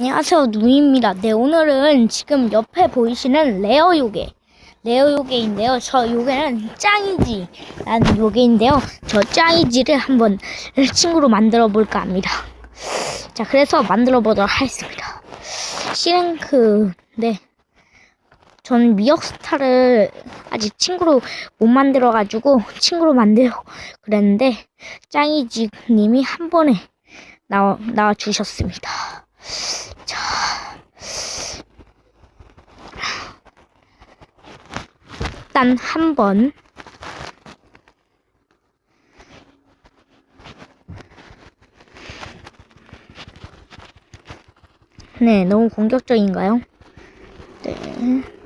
안녕하세요 누이입니다. 네 오늘은 지금 옆에 보이시는 레어 요괴. 레어 요괴인데요. 저 요괴는 짱이지 라는 요괴인데요. 저 짱이지를 한번 친구로 만들어 볼까 합니다. 자 그래서 만들어 보도록 하겠습니다. 시랭크 네. 저는 미역스타를 아직 친구로 못 만들어 가지고 친구로 만들어 그랬는데 짱이지 님이 한 번에 나와, 나와 주셨습니다 일단 한 번. 네, 너무 공격적인가요? 네.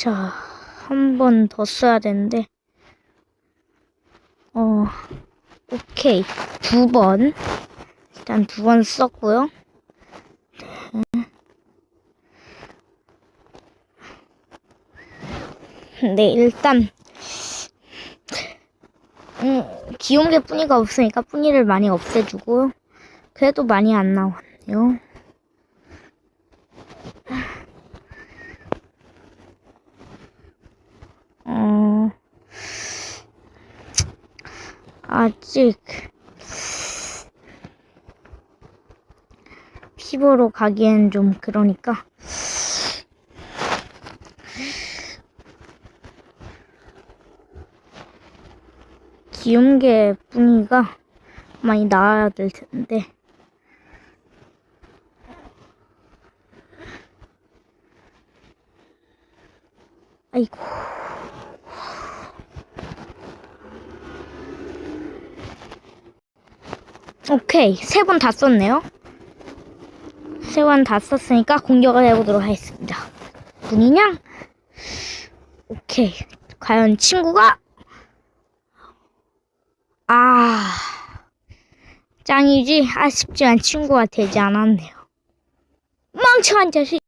자, 한 번 더 써야 되는데, 어, 오케이. 두 번. 일단 두 번 썼고요. 네. 네, 일단, 음, 기용개 뿌니가 없으니까 뿌니를 많이 없애주고, 그래도 많이 안 나왔네요. 어, 아직 피부로 가기엔 좀 그러니까. 기운개 뿌니가 많이 나와야 될 텐데. 아이고 오케이. 세 번 다 썼네요. 세 번 다 썼으니까 공격을 해보도록 하겠습니다. 분이냥 오케이. 과연 친구가? 아. 짱이지? 아쉽지만 친구가 되지 않았네요. 멍청한 자식